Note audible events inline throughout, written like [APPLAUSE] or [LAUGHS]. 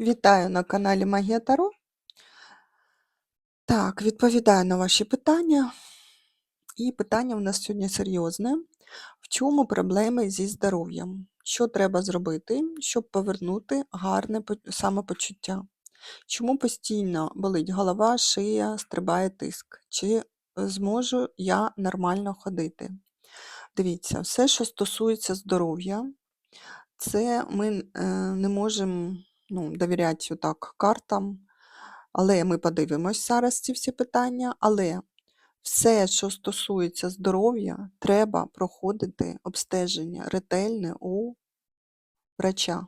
Вітаю на каналі Магія Таро. Так, відповідаю на ваші питання. І питання в нас сьогодні серйозне. В чому проблеми зі здоров'ям? Що треба зробити, щоб повернути гарне самопочуття? Чому постійно болить голова, шия, стрибає тиск? Чи зможу я нормально ходити? Дивіться, все, що стосується здоров'я, це ми е, не можемо ну, довіряти отак картам, але ми подивимось зараз ці всі питання. Але все, що стосується здоров'я, треба проходити обстеження ретельне у врача.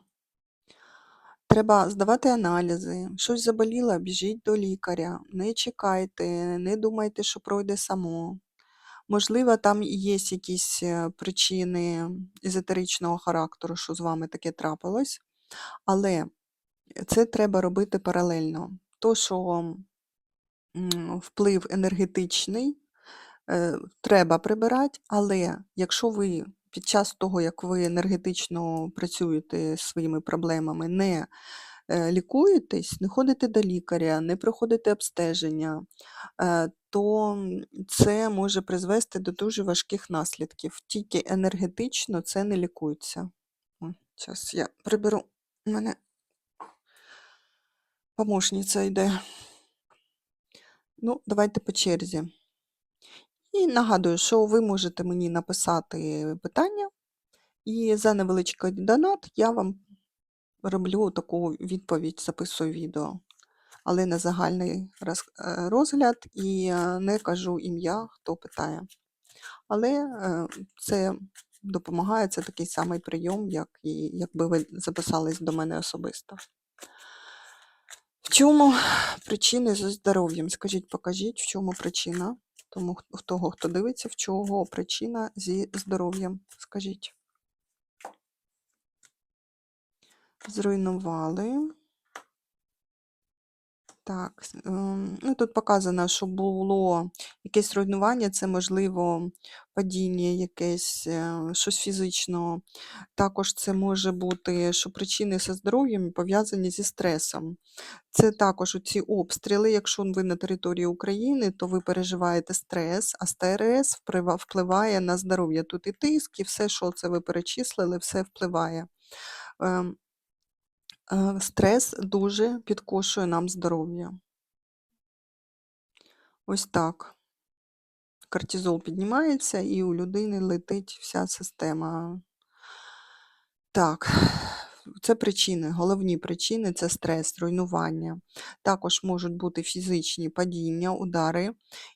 Треба здавати аналізи, щось заболіло, біжіть до лікаря, не чекайте, не думайте, що пройде само. Можливо, там є якісь е, причини езотеричного характеру, що з вами таке трапилось, але це треба робити паралельно. То, що вплив енергетичний, е, треба прибирати, але якщо ви під час того, як ви енергетично працюєте зі своїми проблемами, не е, лікуєтесь, не ходите до лікаря, не проходите обстеження, е, то це може призвести до дуже важких наслідків. Тільки енергетично це не лікується. Зараз я приберу. Мене помощниця йде. Ну, давайте по черзі. І нагадую, що ви можете мені написати питання, і за невеличкий донат я вам роблю таку відповідь, записую відео, але на загальний е, розгляд і е, не кажу ім'я, хто питає. Але е, це допомагає, це такий самий прийом, як і якби ви записались до мене особисто. В чому причини зі здоров'ям? Скажіть, покажіть, в чому причина? Тому того, хто дивиться, в чого причина зі здоров'ям. Скажіть. Зруйнували. Так, ем, ну тут показано, що було якесь руйнування, це можливо падіння якесь, е, щось фізично. Також це може бути, що причини зі здоров'ям пов'язані зі стресом. Це також ці обстріли. Якщо ви на території України, то ви переживаєте стрес, а стрес впливає на здоров'я. Тут і тиск, і все, що це ви перечислили, все впливає. Е, Стрес дуже підкошує нам здоров'я. Ось так. Кортизол піднімається, і у людини летить вся система. Так, це причини, головні причини це стрес, руйнування. Також можуть бути фізичні падіння, удари,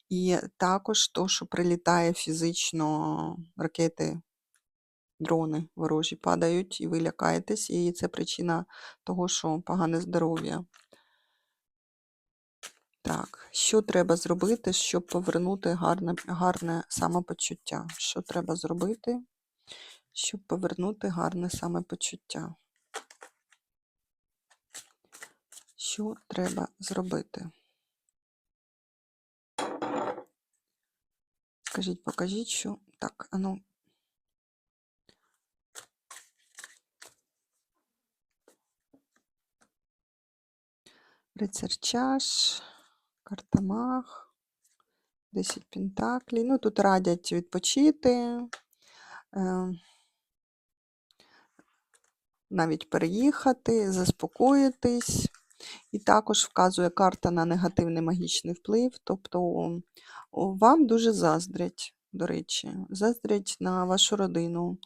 і також то, що прилітає фізично ракети, дрони ворожі падають, і ви лякаєтесь, і це причина того, що погане здоров'я. Так, що треба зробити, щоб повернути гарне, гарне самопочуття? Що треба зробити, щоб повернути гарне самопочуття? Що треба зробити? Скажіть, покажіть, що. Так, а Рицар чаш, карта маг, 10 пентаклей. Ну, тут радять відпочити, е, навіть переїхати, заспокоїтись. І також вказує карта на негативний магічний вплив. Тобто вам дуже заздрять, до речі, заздрять на вашу родину,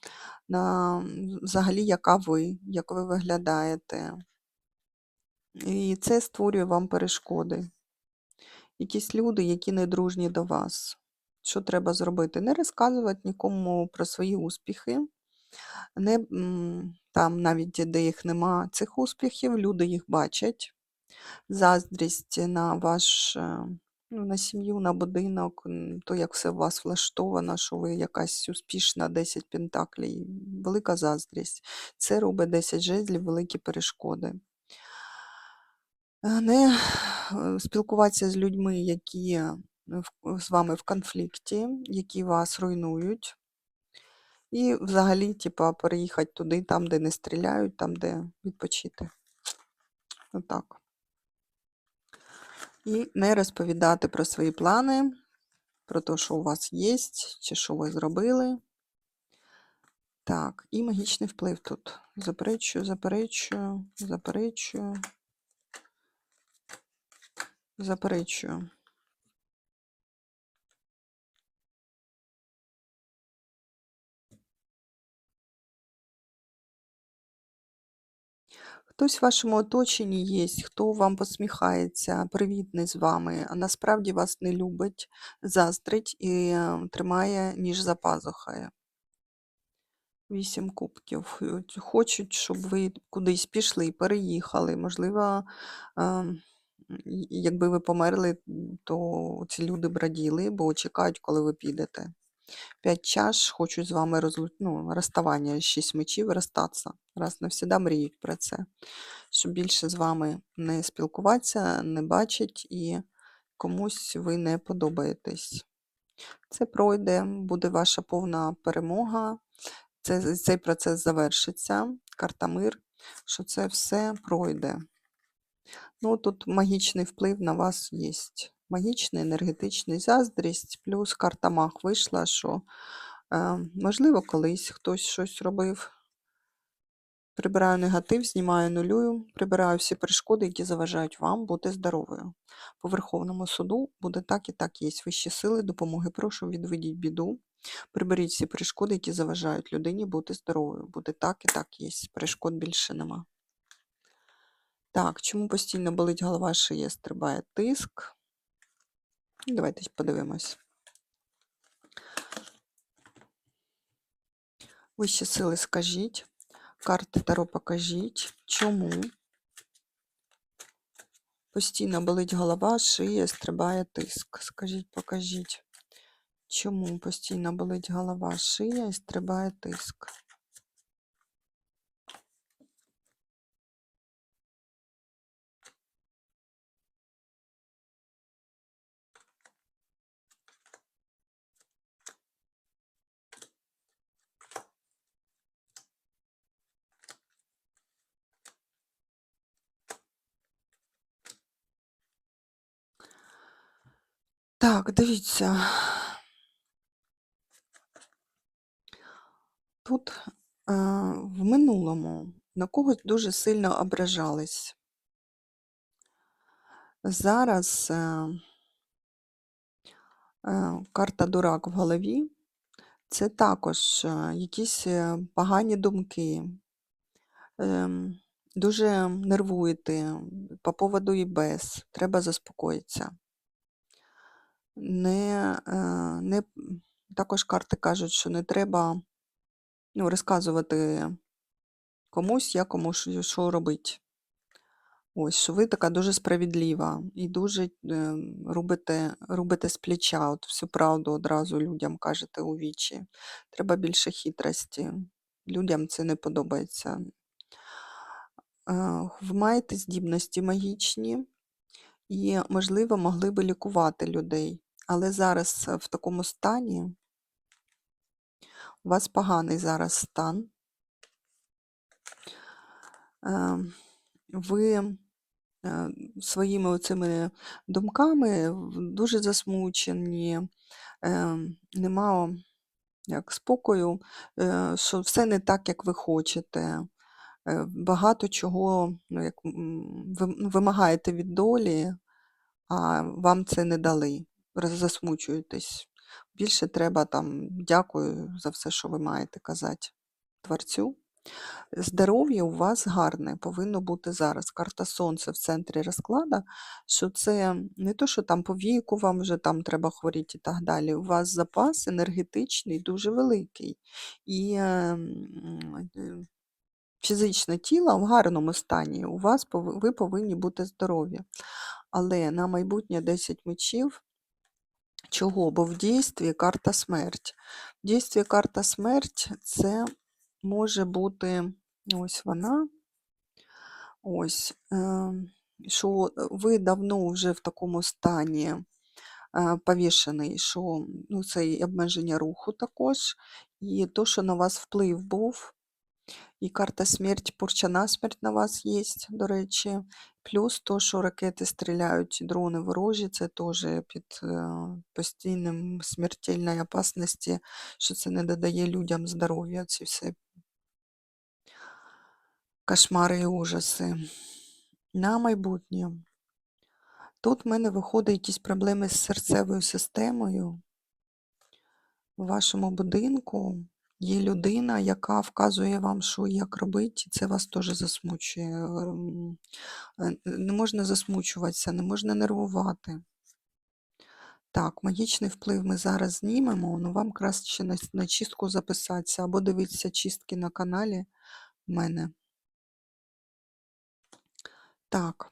на взагалі, яка ви, як ви виглядаєте. І це створює вам перешкоди. Якісь люди, які не дружні до вас. Що треба зробити? Не розказувати нікому про свої успіхи. Не, там навіть де їх нема цих успіхів, люди їх бачать. Заздрість на ваш, е, ну, на сім'ю, на будинок, то як все у вас влаштовано, що ви якась успішна 10 пентаклей, велика заздрість. Це робить 10 жезлів, великі перешкоди. Не е, спілкуватися з людьми, які е, з вами в конфлікті, які вас руйнують. І взагалі, типа, переїхати туди, там, де не стріляють, там, де відпочити. Отак. І не розповідати про свої плани, про те, що у вас є, чи що ви зробили. Так, і магічний вплив тут. Заперечую, заперечую, заперечую, заперечую. Хтось в вашому оточенні є, хто вам посміхається, привітний з вами, а насправді вас не любить, заздрить і е, тримає ніж за пазухою. Вісім кубків. Хочуть, щоб ви кудись пішли, переїхали. Можливо, е, і- якби ви померли, то ці люди б раділи, бо чекають, коли ви підете. П'ять чаш хочуть з вами розлу... ну, розставання, шість мечів, розстатися. Раз навсіда мріють про це. Щоб більше з вами не спілкуватися, не бачить і комусь ви не подобаєтесь. Це пройде, буде ваша повна перемога. Це, цей процес завершиться. Карта мир, що це все пройде. Ну, тут магічний вплив на вас є. Магічний, енергетичний заздрість, плюс карта маг вийшла, що, е, можливо, колись хтось щось робив. Прибираю негатив, знімаю нулюю, прибираю всі перешкоди, які заважають вам бути здоровою. По Верховному суду буде так і так є. Вищі сили, допомоги, прошу, відведіть біду. Приберіть всі перешкоди, які заважають людині бути здоровою. Буде так і так є. Перешкод більше нема. Так, чому постійно болить голова, шиє, стрибає тиск? Давайте подивимось. Вищі сили скажіть. Карти Таро покажіть. Чому? Постійно болить голова, шия, стрибає тиск. Скажіть, покажіть. Чому постійно болить голова, шия і стрибає тиск? Так, дивіться. Тут е, в минулому на когось дуже сильно ображались. Зараз е, е, карта дурак в голові це також е, якісь е, погані думки. Ем, дуже нервуєте по поводу і без. Треба заспокоїтися. Не, е, не, також карти кажуть, що не треба ну, розказувати комусь, як комусь що робити. Ось, що ви така дуже справедлива і дуже е, робите, робите з плеча, от всю правду одразу людям кажете у вічі. Треба більше хитрості. Людям це не подобається. Е, Ви маєте здібності магічні і, можливо, могли би лікувати людей. Але зараз е, в такому стані у вас поганий зараз стан. Е, Ви е, своїми оцими думками дуже засмучені, е, нема як спокою, е, що все не так, як ви хочете. Багато чого ну, як, ви вимагаєте від долі, а вам це не дали. Засмучуєтесь. Більше треба там дякую за все, що ви маєте казати творцю. Здоров'я у вас гарне, повинно бути зараз. Карта Сонця в центрі розклада, що це не то, що там по віку вам вже там треба хворіти і так далі. У вас запас енергетичний дуже великий. І е, е, фізичне тіло в гарному стані. У вас ви повинні бути здорові. Але на майбутнє 10 мечів. Чого? Бо в дійстві карта смерть. В дійстві карта смерть це може бути ось вона. Ось, е, що ви давно вже в такому стані е, повішений, що ну, це обмеження руху також, і то, що на вас вплив був, І карта смерть, порча насмерть на вас є, до речі. Плюс то, що ракети стріляють, дрони ворожі, це теж під е, постійним смертельної опасності, що це не додає людям здоров'я, ці всі кошмари і ужаси. На майбутнє. Тут в мене виходить якісь проблеми з серцевою системою. У вашому будинку є людина, яка вказує вам, що як робити, і це вас теж засмучує. Ем, е, Не можна засмучуватися, не можна нервувати. Так, магічний вплив ми зараз знімемо, ну вам краще на, на чистку записатися або дивитися чистки на каналі в мене. Так,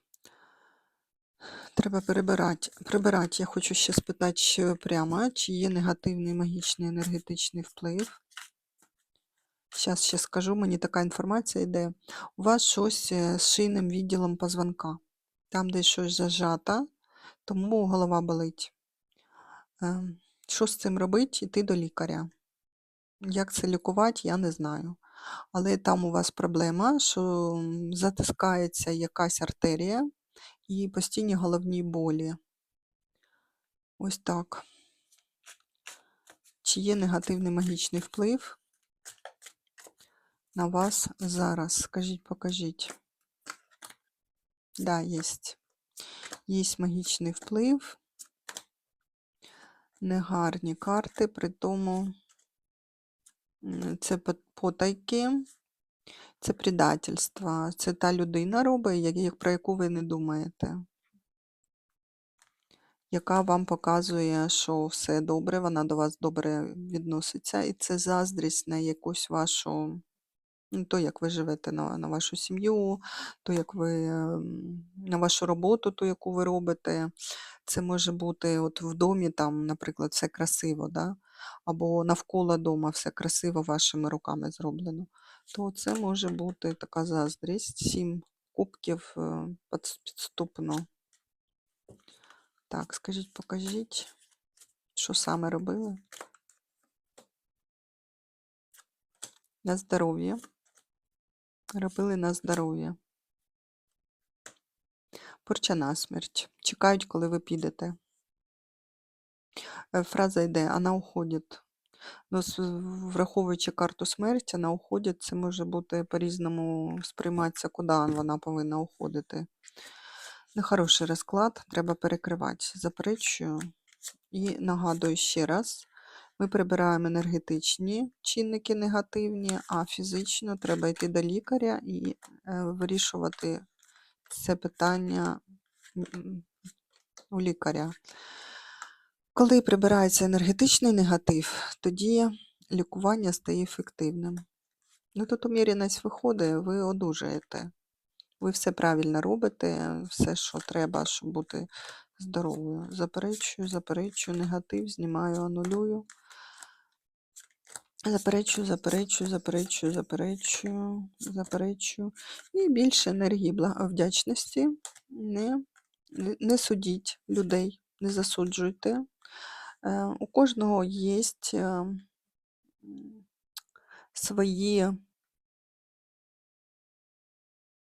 треба перебирати. Прибирати. Я хочу ще спитати прямо, чи є негативний магічний енергетичний вплив. Зараз ще скажу, мені така інформація йде. У вас щось з шийним відділом позвонка. Там десь щось зажато, тому голова болить. Що з цим робити? Іти до лікаря. Як це лікувати, я не знаю. Але там у вас проблема, що затискається якась артерія і постійні головні болі. Ось так. Чи є негативний магічний вплив на вас зараз? Скажіть, покажіть. Да, є. Є магічний вплив. Негарні карти, при тому це потайки, це предательство. Це та людина робить, про яку ви не думаєте. Яка вам показує, що все добре, вона до вас добре відноситься, і це заздрість на якусь вашу, то, як ви живете на, на вашу сім'ю, то, як ви на вашу роботу, ту, яку ви робите. Це може бути от в домі, там, наприклад, все красиво, да? або навколо дома все красиво вашими руками зроблено. То це може бути така заздрість. Сім кубків е, підступно. Так, скажіть, покажіть, що саме робили? На здоров'я. Робили на здоров'я. Порча на смерть. Чекають, коли ви підете. Е, Фраза йде, вона уходить. Ну, враховуючи карту смерті, вона уходить, це може бути по-різному сприйматися, куди вона повинна уходити. Нехороший розклад, треба перекривати. Заперечую. І нагадую ще раз: ми прибираємо енергетичні чинники негативні, а фізично треба йти до лікаря і е, вирішувати це питання у лікаря. Коли прибирається енергетичний негатив, тоді лікування стає ефективним. Ну, тут уміряність виходить, ви одужаєте. Ви все правильно робите, все, що треба, щоб бути здоровою. Заперечую, заперечую, негатив, знімаю, анулюю. Заперечую, заперечую, заперечую, заперечую, заперечую. І більше енергії бла- вдячності. Не, не- судіть людей, не засуджуйте. Е, У кожного є свої,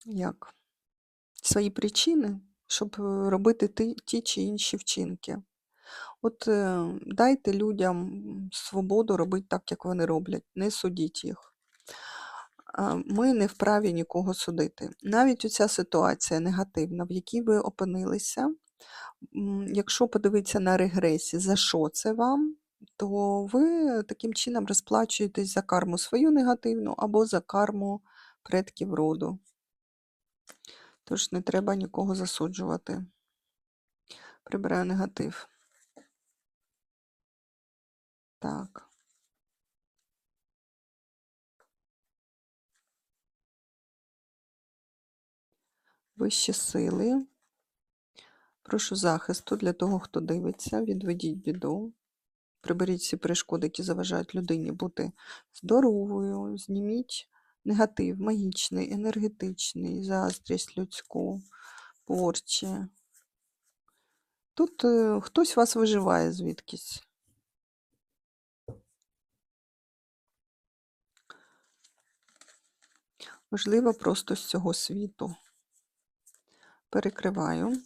як, свої причини, щоб е, робити ті, ті чи інші вчинки. От е, дайте людям свободу робити так, як вони роблять, не судіть їх. Ми не вправі нікого судити. Навіть оця ситуація негативна, в якій ви опинилися, якщо подивитися на регресі, за що це вам, то ви таким чином розплачуєтесь за карму свою негативну або за карму предків роду. Тож не треба нікого засуджувати. Прибираю негатив. Так. Вищі сили. Прошу захисту для того, хто дивиться. Відведіть біду. Приберіть всі перешкоди, які заважають людині бути здоровою. Зніміть негатив, магічний, енергетичний, заздрість людську, порчі. Тут е, хтось вас виживає звідкись. Можливо, просто з цього світу. Перекриваю.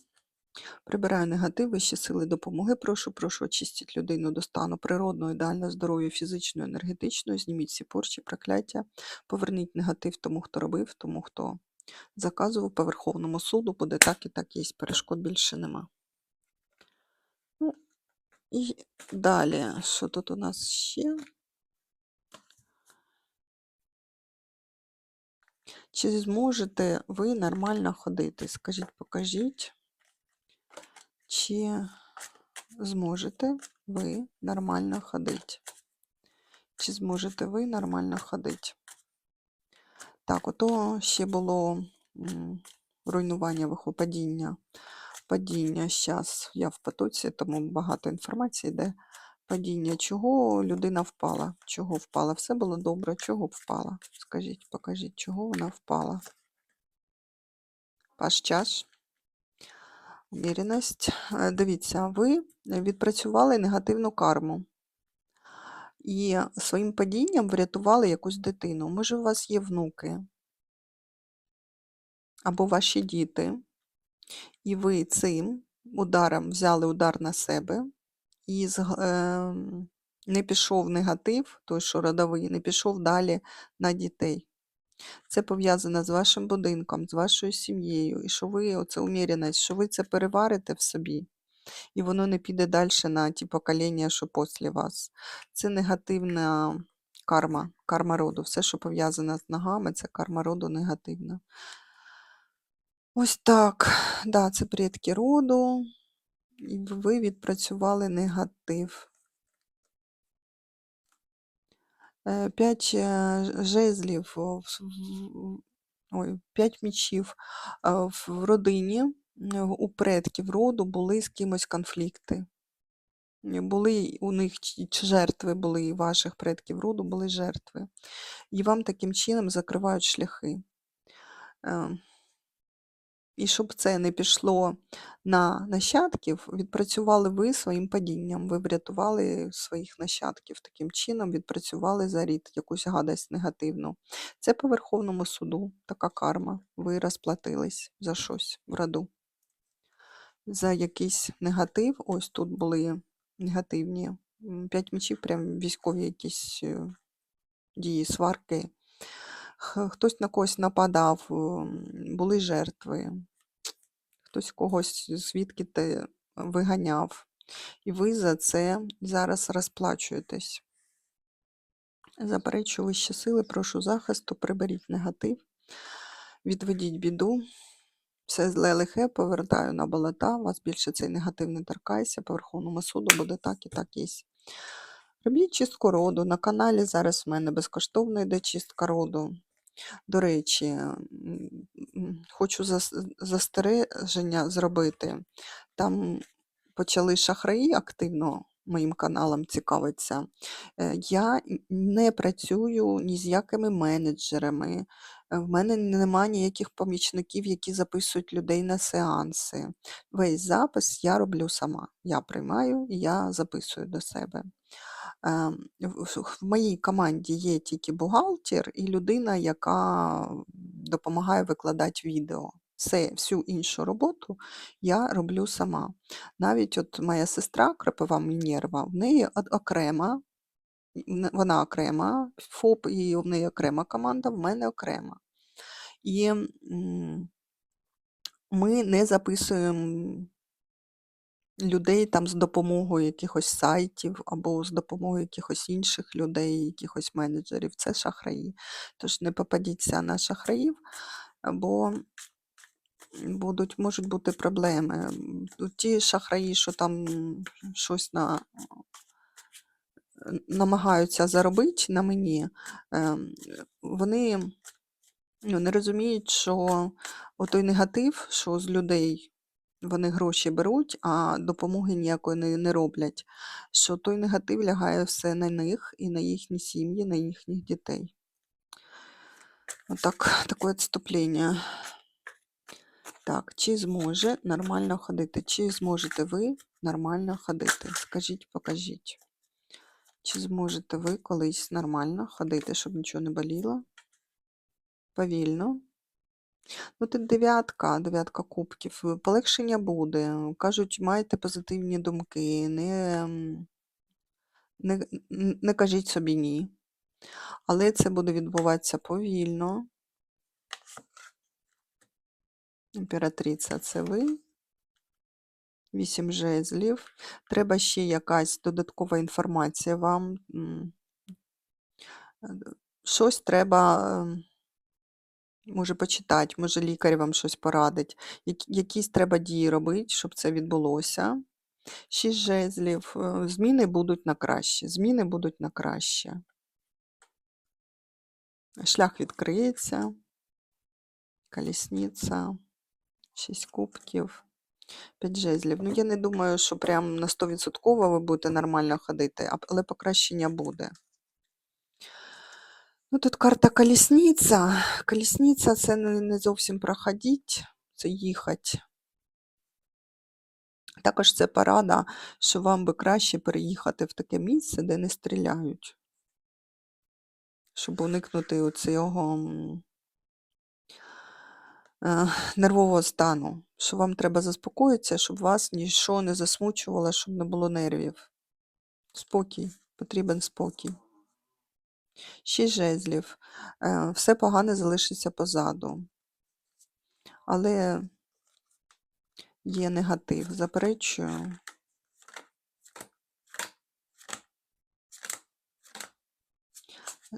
Прибираю негатив, вищі сили допомоги. Прошу, прошу, очистіть людину до стану природного, ідеального здоров'я, фізичного, енергетичного. Зніміть всі порчі, прокляття. Поверніть негатив тому, хто робив, тому, хто заказував по Верховному суду. Буде так і так є. Перешкод більше нема. Ну, і далі, що тут у нас ще? Чи зможете ви нормально ходити? Скажіть, покажіть. Чи зможете ви нормально ходити? Чи зможете ви нормально ходити? Так, ото ще було руйнування вихопадіння. Падіння. Зараз я в потоці, тому багато інформації йде. Падіння. Чого людина впала? Чого впала? Все було добре. Чого впала? Скажіть, покажіть, чого вона впала? Паш час. Уміреність. Е, Дивіться, ви відпрацювали негативну карму. І своїм падінням врятували якусь дитину. Може, у вас є внуки або ваші діти, і ви цим ударом взяли удар на себе, і ем, не пішов негатив, той, що родовий, не пішов далі на дітей. Це пов'язано з вашим будинком, з вашою сім'єю, і що ви, оце уміреність, що ви це переварите в собі, і воно не піде далі на ті покоління, що після вас. Це негативна карма, карма роду. Все, що пов'язане з ногами, це карма роду негативна. Ось так. Да, це предки роду. І ви відпрацювали негатив. Е, П'ять е, жезлів, ой, п'ять мічів. В родині е, у предків роду були з кимось конфлікти. Е, Були у них жертви, були і ваших предків роду, були жертви. І вам таким чином закривають шляхи. І щоб це не пішло на нащадків, відпрацювали ви своїм падінням. Ви врятували своїх нащадків. Таким чином відпрацювали за рід якусь гадость негативну. Це по Верховному суду, така карма. Ви розплатились за щось в роду. За якийсь негатив. Ось тут були негативні. П'ять мечів, прям військові якісь е, дії, сварки. Хтось на когось нападав, були жертви хтось когось звідки ти виганяв. І ви за це зараз розплачуєтесь. Заперечую вищі сили, прошу захисту, приберіть негатив, відведіть біду. Все зле лихе повертаю на болота, вас більше цей негатив не торкайся, по Верховному суду буде так і так є. Робіть чистку роду. На каналі зараз в мене безкоштовно йде чистка роду. До речі, хочу застереження зробити. Там почали шахраї активно моїм каналом цікавитися. Е, Я не працюю ні з якими менеджерами. е, В мене нема ніяких помічників, які записують людей на сеанси. Весь запис я роблю сама. Я приймаю і я записую до себе. Ем, В моїй команді є тільки бухгалтер і людина, яка допомагає викладати відео. Все, всю іншу роботу я роблю сама. Навіть от моя сестра Крапива Мінєрва, в неї окрема, вона окрема, ФОП, і в неї окрема команда, в мене окрема. І ми не записуємо людей там з допомогою якихось сайтів або з допомогою якихось інших людей, якихось менеджерів. Це шахраї. Тож не попадіться на шахраїв, бо будуть, можуть бути проблеми. Ті шахраї, що там щось на, намагаються заробити на мені, ем, вони ну, не розуміють, що отой негатив, що з людей вони гроші беруть, а допомоги ніякої не, роблять, що той негатив лягає все на них і на їхні сім'ї, на їхніх дітей. Отак, [LAUGHS] таке відступлення. Так, чи зможе нормально ходити? Чи зможете ви нормально ходити? Скажіть, покажіть. Чи зможете ви колись нормально ходити, щоб нічого не боліло? повільно. Ну, тут дев'ятка, дев'ятка кубків. Полегшення буде. Кажуть, майте позитивні думки, не, не, не кажіть собі ні. Але це буде відбуватися повільно. Імператриця це ви. Вісім жезлів. Треба ще якась додаткова інформація вам. е, Щось треба, може, почитати, може, лікар вам щось порадить. Як- Якісь треба дії робити, щоб це відбулося. Шість жезлів. е, Зміни будуть на краще. Зміни будуть на краще. Шлях відкриється. Колісниця. Шість кубків. П'ять жезлів. Ну, я не думаю, що прям на 100% ви будете нормально ходити, але покращення буде. Ну, тут карта колісниця. Колісниця це не, зовсім проходіть, це їхати. Також це порада, що вам би краще переїхати в таке місце, де не стріляють, щоб уникнути цього е, нервового стану, що вам треба заспокоїтися, щоб вас нічого не засмучувало, щоб не було нервів. Спокій, потрібен спокій. Шість жезлів. Е, Все погане залишиться позаду. Але є негатив. Заперечую.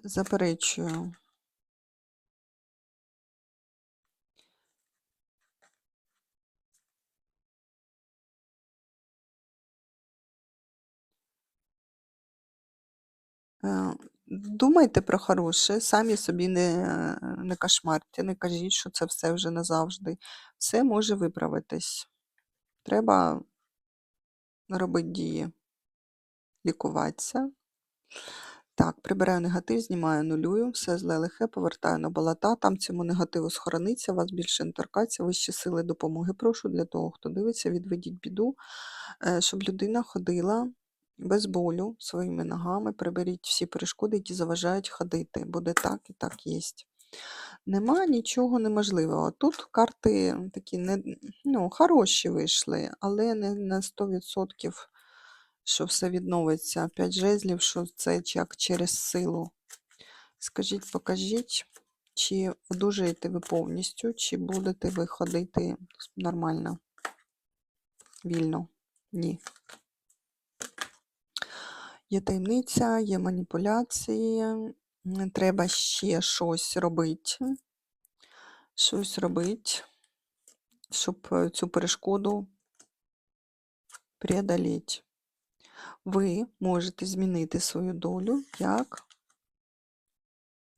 Заперечую. Думайте про хороше, самі собі не, не кошмарте, не кажіть, що це все вже назавжди. Все може виправитись. Треба робити дії, лікуватися. Так, прибираю негатив, знімаю, нулюю, все зле лихе, повертаю на болота, там цьому негативу схорониться, вас більше не торкаться, вищі сили допомоги прошу для того, хто дивиться, відведіть біду, е, щоб людина ходила без болю своїми ногами, приберіть всі перешкоди, які заважають ходити. Буде так і так є. Нема нічого неможливого. Тут карти такі не, ну, хороші вийшли, але не на 100%, що все відновиться. П'ять жезлів, що це як через силу. Скажіть, покажіть, чи одужаєте ви повністю, чи будете ви ходити нормально, вільно? Ні. Є таємниця, є маніпуляції, треба ще щось робити. Щось робити, щоб е, цю перешкоду преодоліти. Ви можете змінити свою долю як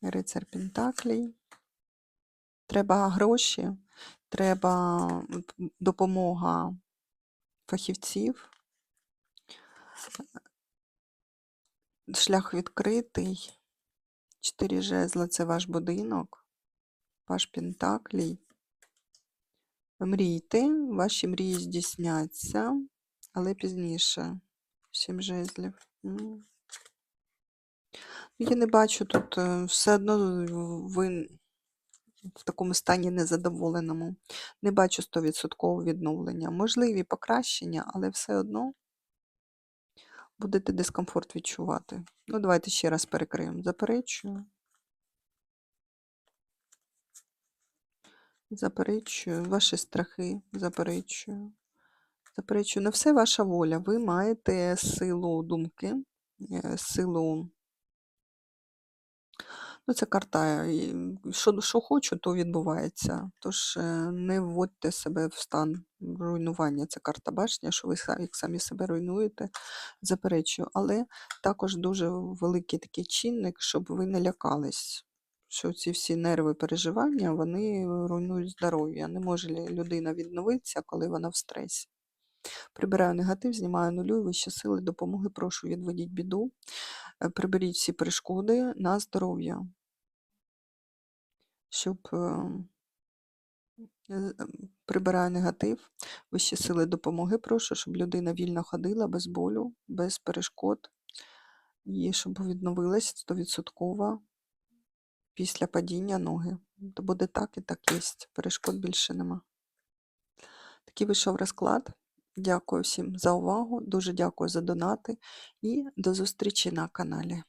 рицар Пентаклей. Треба гроші, треба допомога фахівців. Шлях відкритий. Чотири жезла це ваш будинок, ваш Пентаклій. Мрійте, ваші мрії здійсняться, але пізніше. Сім жезлів. Я не бачу тут е, все одно ви в такому стані незадоволеному. Не бачу 100% відновлення. Можливі покращення, але все одно будете дискомфорт відчувати. Ну, давайте ще раз перекриємо. Заперечую. Заперечую. Ваші страхи. Заперечую. Заперечую. Не все ваша воля. Ви маєте силу думки, е, силу. Ну, це карта. Що, що хочу, то відбувається. Тож е, не вводьте себе в стан руйнування. Це карта башня, що ви як самі себе руйнуєте, заперечую. Але також дуже великий такий чинник, щоб ви не лякались. Що ці всі нерви переживання, вони руйнують здоров'я. Не може людина відновитися, коли вона в стресі. Прибираю негатив, знімаю нулю, вищі сили допомоги, прошу відведіть біду, приберіть всі перешкоди на здоров'я, щоб е, е, прибираю негатив, вищі сили допомоги, прошу, щоб людина вільно ходила без болю, без перешкод, і щоб відновилась 100% після падіння ноги. то буде так і так єсть. Перешкод більше нема. Такий вийшов розклад. Дякую всім за увагу. Дуже дякую за донати і до зустрічі на каналі.